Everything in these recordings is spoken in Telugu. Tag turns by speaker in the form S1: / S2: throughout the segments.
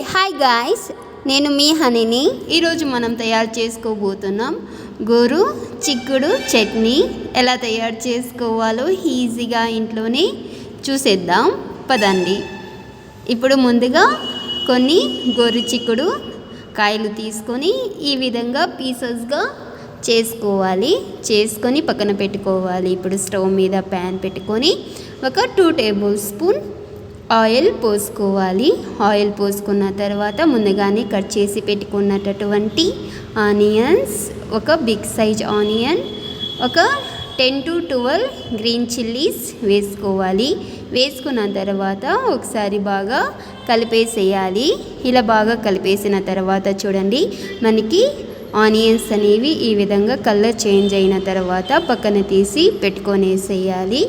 S1: హాయ్ గాయ్స్ నేను మీ హనీని. ఈరోజు మనం తయారు చేసుకోబోతున్నాం గోరు చిక్కుడు చట్నీ. ఎలా తయారు చేసుకోవాలో ఈజీగా ఇంట్లోనే చూసేద్దాం. పదండి. ఇప్పుడు ముందుగా కొన్ని గోరు చిక్కుడు కాయలు తీసుకొని ఈ విధంగా పీసెస్గా చేసుకోవాలి. చేసుకొని పక్కన పెట్టుకోవాలి. ఇప్పుడు స్టవ్ మీద ప్యాన్ పెట్టుకొని ఒక టూ టేబుల్ స్పూన్ ఆయిల్ పోసుకోవాలి. ఆయిల్ పోసుకున్న తర్వాత ముందుగానే కట్ చేసి పెట్టుకున్నటువంటి ఆనియన్స్ ఒక బిగ్ సైజ్ ఆనియన్ ఒక ten to twelve green chillies వేసుకోవాలి. వేసుకున్న తర్వాత ఒకసారి బాగా కలిపేసేయాలి. ఇలా బాగా కలిపేసిన తర్వాత చూడండి మనకి ఆనియన్స్ అనేవి ఈ విధంగా కలర్ చేంజ్ అయిన తర్వాత పక్కన తీసి పెట్టుకొనేసేయాలి.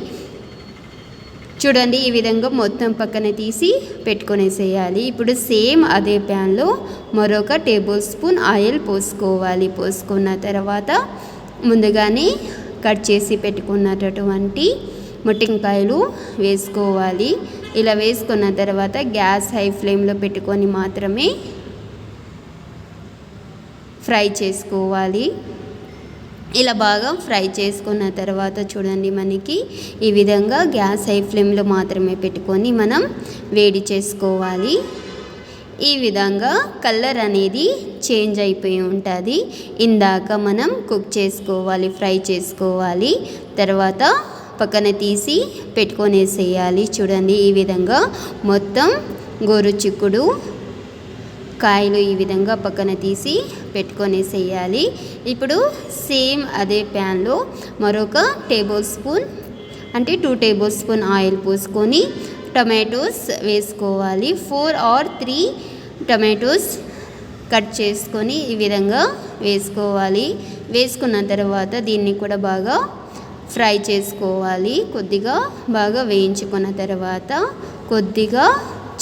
S1: చూడండి ఈ విధంగా మొత్తం పక్కన తీసి పెట్టుకొనేసేయాలి. ఇప్పుడు సేమ్ అదే ప్యాన్లో మరొక టేబుల్ స్పూన్ ఆయిల్ పోసుకోవాలి. పోసుకున్న తర్వాత ముందుగానే కట్ చేసి పెట్టుకున్నటువంటి ముట్టింకాయలు వేసుకోవాలి. ఇలా వేసుకున్న తర్వాత గ్యాస్ హై ఫ్లేమ్లో పెట్టుకొని మాత్రమే ఫ్రై చేసుకోవాలి. ఇలా బాగా ఫ్రై చేసుకున్న తర్వాత చూడండి మనకి ఈ విధంగా గ్యాస్ హై ఫ్లేమ్లో మాత్రమే పెట్టుకొని మనం వేడి చేసుకోవాలి. ఈ విధంగా కలర్ అనేది చేంజ్ అయిపోయి ఉంటుంది. ఇందాక మనం కుక్ చేసుకోవాలి ఫ్రై చేసుకోవాలి. తర్వాత పక్కన తీసి పెట్టుకొనేసేయాలి. చూడండి ఈ విధంగా మొత్తం గోరు చిక్కుడు కాయలు ఈ విధంగా పక్కన తీసి పెట్టుకొనేసేయాలి ఇప్పుడు సేమ్ అదే ప్యాన్లో మరొక టేబుల్ స్పూన్ అంటే టూ టేబుల్ స్పూన్ ఆయిల్ పోసుకొని టమాటోస్ వేసుకోవాలి. Four or three tomatoes cut చేసుకొని ఈ విధంగా వేసుకోవాలి. వేసుకున్న తర్వాత దీన్ని కూడా బాగా ఫ్రై చేసుకోవాలి. కొద్దిగా బాగా వేయించుకున్న తర్వాత కొద్దిగా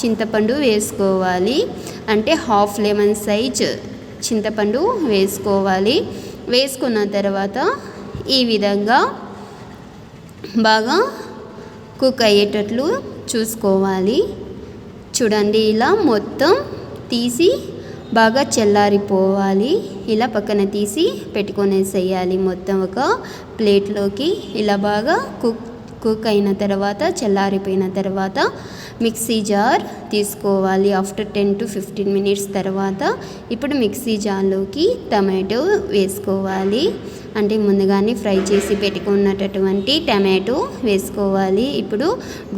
S1: చింతపండు వేసుకోవాలి. అంటే హాఫ్ లెమన్ సైజ్ చింతపండు వేసుకోవాలి. వేసుకున్న తర్వాత ఈ విధంగా బాగా కుక్ అయ్యేటట్లు చూసుకోవాలి. చూడండి ఇలా మొత్తం తీసి బాగా చల్లారిపోవాలి. ఇలా పక్కన తీసి పెట్టుకొనేసేయాలి. మొత్తం ఒక ప్లేట్లోకి ఇలా బాగా కుక్ కుక్ అయిన తర్వాత చల్లారిపోయిన తర్వాత మిక్సీ జార్ తీసుకోవాలి. After ten to fifteen minutes తర్వాత ఇప్పుడు మిక్సీ జార్లోకి టమాటో వేసుకోవాలి. అంటే ముందుగానే ఫ్రై చేసి పెట్టుకున్నటటువంటి టమాటో వేసుకోవాలి. ఇప్పుడు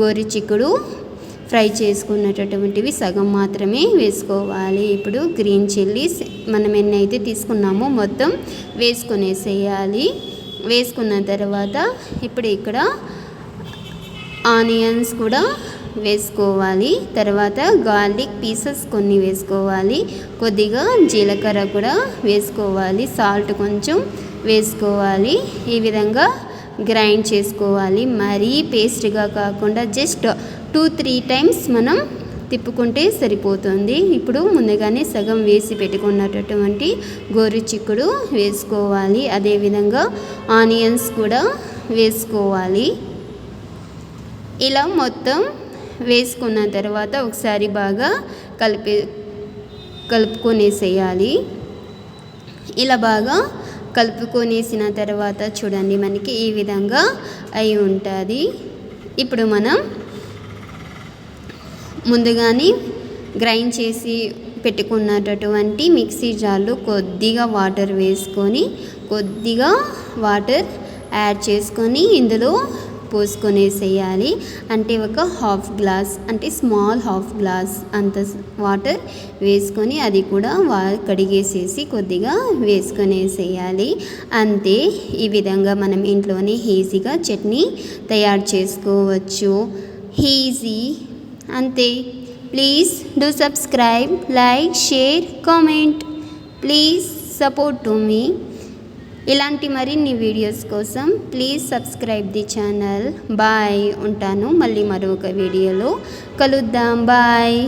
S1: గోరి చిక్కుడు ఫ్రై చేసుకున్నటువంటివి సగం మాత్రమే వేసుకోవాలి. ఇప్పుడు గ్రీన్ చిల్లీస్ మనం ఎన్నైతే తీసుకున్నామో మొత్తం వేసుకునేసేయాలి. వేసుకున్న తర్వాత ఇప్పుడు ఇక్కడ ఆనియన్స్ కూడా వేసుకోవాలి. తర్వాత గార్లిక్ పీసెస్ కొన్ని వేసుకోవాలి. కొద్దిగా జీలకర్ర కూడా వేసుకోవాలి. సాల్ట్ కొంచెం వేసుకోవాలి. ఈ విధంగా గ్రైండ్ చేసుకోవాలి. మరీ పేస్ట్గా కాకుండా జస్ట్ టూ త్రీ టైమ్స్ మనం తిప్పుకుంటే సరిపోతుంది. ఇప్పుడు ముందుగానే సగం వేసి పెట్టుకున్నటువంటి గోరు చిక్కుడు వేసుకోవాలి. అదేవిధంగా ఆనియన్స్ కూడా వేసుకోవాలి. ఇలా మొత్తం వేసుకున్న తర్వాత ఒకసారి బాగా కలిపి కలుపుకొనేసేయాలి. ఇలా బాగా కలుపుకొనేసిన తర్వాత చూడండి మనకి ఈ విధంగా అయి ఉంటుంది. ఇప్పుడు మనం ముందుగానే గ్రైండ్ చేసి పెట్టుకున్నటువంటి మిక్సీ జార్లో కొద్దిగా వాటర్ వేసుకొని కొద్దిగా వాటర్ యాడ్ చేసుకొని ఇందులో పోసుకొనేసేయాలి అంటే ఒక హాఫ్ గ్లాస్ అంటే స్మాల్ హాఫ్ గ్లాస్ అంత వాటర్ వేసుకొని అది కూడా వా కడిగేసేసి కొద్దిగా వేసుకొనేసేయాలి అంతే ఈ విధంగా మనం ఇంట్లోనే ఈజీగా చట్నీ తయారు చేసుకోవచ్చు. ఈజీ అంతే. Please do subscribe like share comment please support to me ఇలాంటి మరిన్ని వీడియోస్ కోసం please subscribe the channel bye ఉంటాను. మళ్ళీ మరొక వీడియోలో కలుద్దాం. బాయ్